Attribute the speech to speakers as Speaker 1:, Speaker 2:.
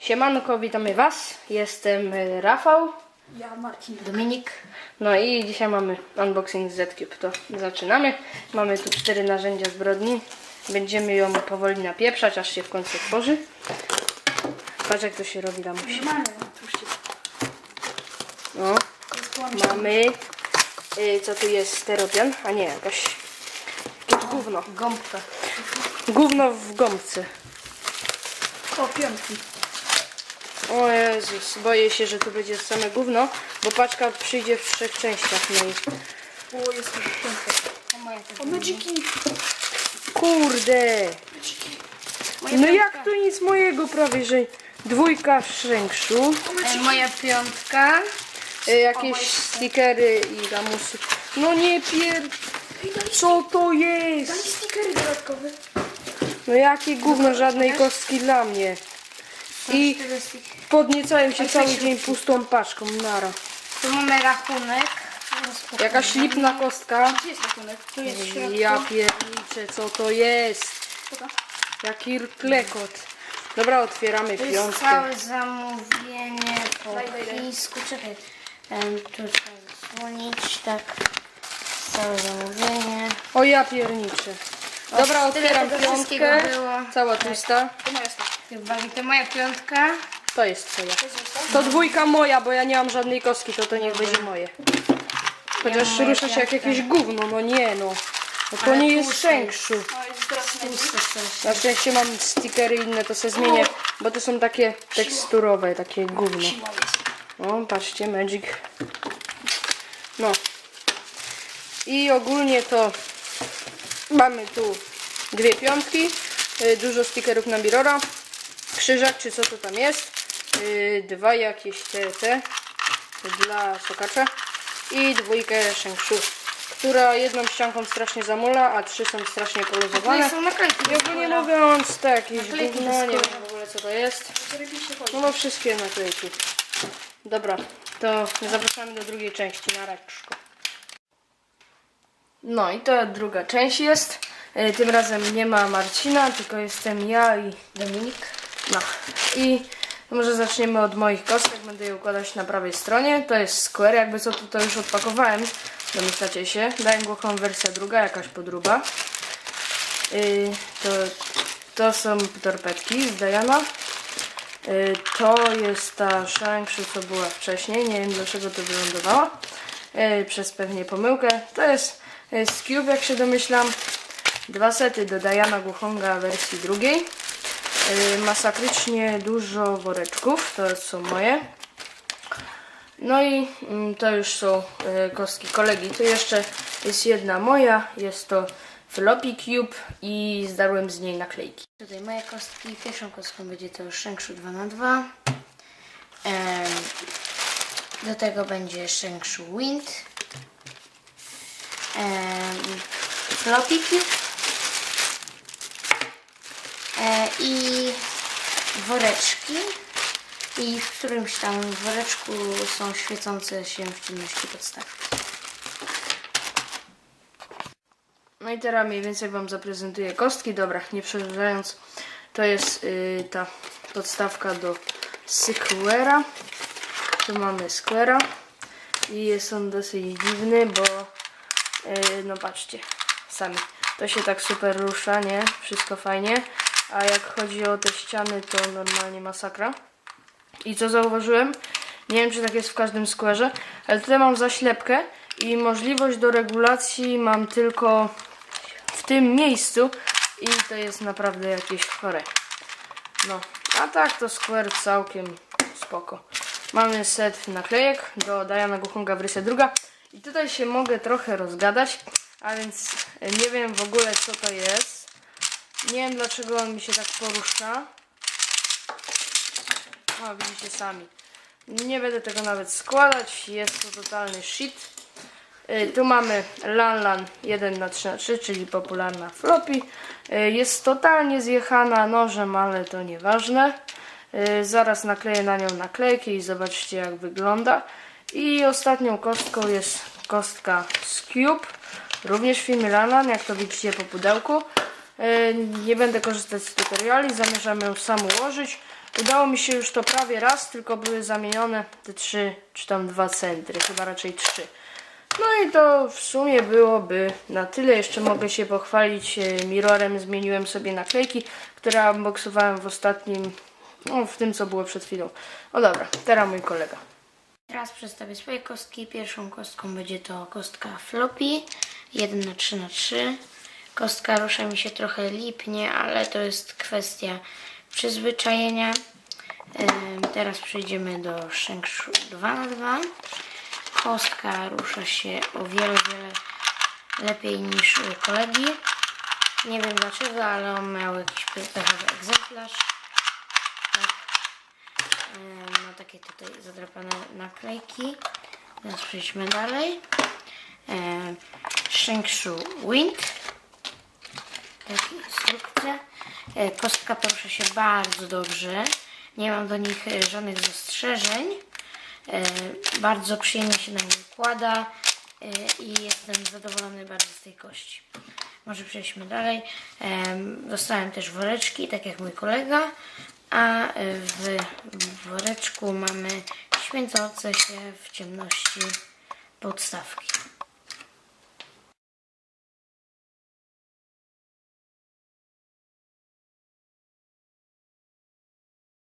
Speaker 1: Siemanko, witamy Was. Jestem y, Rafał.
Speaker 2: Ja, Marcin.
Speaker 3: Dominik.
Speaker 1: No i dzisiaj mamy unboxing Z-Cube. To zaczynamy. Mamy tu cztery narzędzia zbrodni. Będziemy ją powoli napieprzać, aż się w końcu otworzy. Patrz jak to się robi, damuś.
Speaker 2: Normalnie, no, oczywiście.
Speaker 1: No, mamy... Y, co tu jest? Steropian? A nie, jakaś... Jakieś gówno.
Speaker 3: Gąbka.
Speaker 1: Gówno w gąbce.
Speaker 2: O, piątki.
Speaker 1: O Jezus, boję się, że tu będzie same gówno, bo paczka przyjdzie w trzech częściach. No i
Speaker 2: O, jest piątka.
Speaker 3: To moja
Speaker 2: O, magiki.
Speaker 1: kurde! No jak tu nic mojego prawie, że dwójka w szrększu,
Speaker 3: E, moja piątka.
Speaker 1: y, jakieś stickery i lamusy. No nie pier...
Speaker 2: Ej,
Speaker 1: Co to
Speaker 2: dali
Speaker 1: jest?
Speaker 2: stickery dodatkowe.
Speaker 1: No jakie gówno, żadnej kostki dla mnie. I podniecałem się cały dzień pustą paczką, nara.
Speaker 3: Tu mamy rachunek.
Speaker 1: Jakaś lipna kostka.
Speaker 2: Gdzie jest rachunek? Tu jest w środku.
Speaker 1: Ja pierniczę, co to jest? Jaki klekot. Dobra, otwieramy
Speaker 3: To jest
Speaker 1: piątkę.
Speaker 3: całe zamówienie po
Speaker 2: Daj,
Speaker 3: chińsku. Czekaj. Em, tu trzeba zasłonić. Tak. Całe zamówienie.
Speaker 1: O ja pierniczę. Dobra,
Speaker 3: tyle
Speaker 1: otwieram
Speaker 3: tego wszystkiego
Speaker 1: piątkę.
Speaker 3: było.
Speaker 1: Cała tłusta.
Speaker 2: To moja stać.
Speaker 3: Chyba to moja piątka.
Speaker 1: To jest twoja.
Speaker 2: To moja
Speaker 1: dwójka moja, bo ja nie mam żadnej kostki, to to niech będzie moje. Chociaż
Speaker 3: Ja mam
Speaker 1: rusza się jak jakieś gówno, no nie no. No to
Speaker 3: Ale
Speaker 1: nie jest
Speaker 3: tłuste
Speaker 1: szczększu.
Speaker 2: O, jest
Speaker 3: coś.
Speaker 1: Na szczęście mam stickery inne, to se zmienię, bo to są takie teksturowe, takie gówno. O, patrzcie, Magic. No. I ogólnie to mamy tu dwie piątki, y, dużo stickerów na Mirora, krzyżak, czy co to tam jest, y, dwa jakieś te, te dla sokacza i dwójkę Shengshu, która jedną ścianką strasznie zamula, a trzy są strasznie poluzowane.
Speaker 3: Są naklejki.
Speaker 1: I ogólnie mówiąc, to jakieś
Speaker 3: Naklejki do
Speaker 1: nie wiem w ogóle co to jest. No bo wszystkie naklejki. Dobra, to zapraszamy do drugiej części na raczko. No i to druga część jest. E, Tym razem nie ma Marcina, tylko jestem ja i
Speaker 3: Dominik.
Speaker 1: No. I może zaczniemy od moich kostek. Będę je układać na prawej stronie. To jest Square, jakby co tu to już odpakowałem. Domyślacie się. Daję głuchą wersja druga, jakaś podróba. Yy, to, to są torpedki z Diana. Yy, to jest ta Shangshu, co była wcześniej. Nie wiem dlaczego to wylądowała. Yy, przez pewnie pomyłkę. To jest yy, z Cube, jak się domyślam. Dwa sety do Diana Guchonga wersji drugiej. Yy, masakrycznie dużo woreczków, to są moje. No i mm, to już są y, kostki kolegi. Tu jeszcze jest jedna moja, jest to Floppy Cube i zdarłem z niej naklejki.
Speaker 3: Tutaj moje kostki. Pierwszą kostką będzie to Shengshu 2x2. Em, do tego będzie Shengshu Wind. Floppy Cube. E, I woreczki. I w którymś tam woreczku są świecące się w ciemności podstawki.
Speaker 1: No i teraz mniej więcej Wam zaprezentuję kostki. Dobra, nie przedłużając, to jest y, ta podstawka do Square'a. Tu mamy Square'a i jest on dosyć dziwny, bo y, no patrzcie, sami. To się tak super rusza, nie? Wszystko fajnie. A jak chodzi o te ściany, to normalnie masakra. I co zauważyłem? Nie wiem, czy tak jest w każdym skwerze, ale tutaj mam zaślepkę i możliwość do regulacji mam tylko w tym miejscu i to jest naprawdę jakieś chore. No, a tak to square całkiem spoko. Mamy set naklejek do Diana Guchunga wersja druga i tutaj się mogę trochę rozgadać, a więc nie wiem w ogóle co to jest. Nie wiem dlaczego on mi się tak porusza. O, widzicie sami. Nie będę tego nawet składać, jest to totalny shit. Y, Tu mamy Lanlan 1 na 3 na 3 czyli popularna floppy. Y, Jest totalnie zjechana nożem, ale to nieważne. Y, Zaraz nakleję na nią naklejki i zobaczcie jak wygląda. I ostatnią kostką jest kostka z Cube. Również firmy Lanlan, jak to widzicie po pudełku. Y, Nie będę korzystać z tutoriali, zamierzam ją sam ułożyć. Udało mi się już to prawie raz, tylko były zamienione te trzy, czy tam dwa centry, chyba raczej trzy. No i to w sumie byłoby na tyle. Jeszcze mogę się pochwalić e, mirrorem. Zmieniłem sobie naklejki, które unboxowałem w ostatnim, no w tym co było przed chwilą. O dobra, teraz mój kolega.
Speaker 3: Teraz przedstawię swoje kostki. Pierwszą kostką będzie to kostka floppy 1 na 3 na 3 Kostka rusza mi się trochę lipnie, ale to jest kwestia przyzwyczajenia. Teraz przejdziemy do Shengshu 2 na 2 Kostka rusza się o wiele, wiele lepiej niż kolegi. Nie wiem dlaczego, ale on miał jakiś pechowy egzemplarz. Tak. Ma takie tutaj zadrapane naklejki. Teraz przejdźmy dalej. Shengshu Wind. Takie instrukcje. E, Kostka porusza się bardzo dobrze. Nie mam do nich e, żadnych zastrzeżeń. E, Bardzo przyjemnie się na nie układa i jestem zadowolony bardzo z tej kości. Może przejdźmy dalej. Em, Dostałem też woreczki, tak jak mój kolega, a w woreczku mamy święcące się w ciemności podstawki.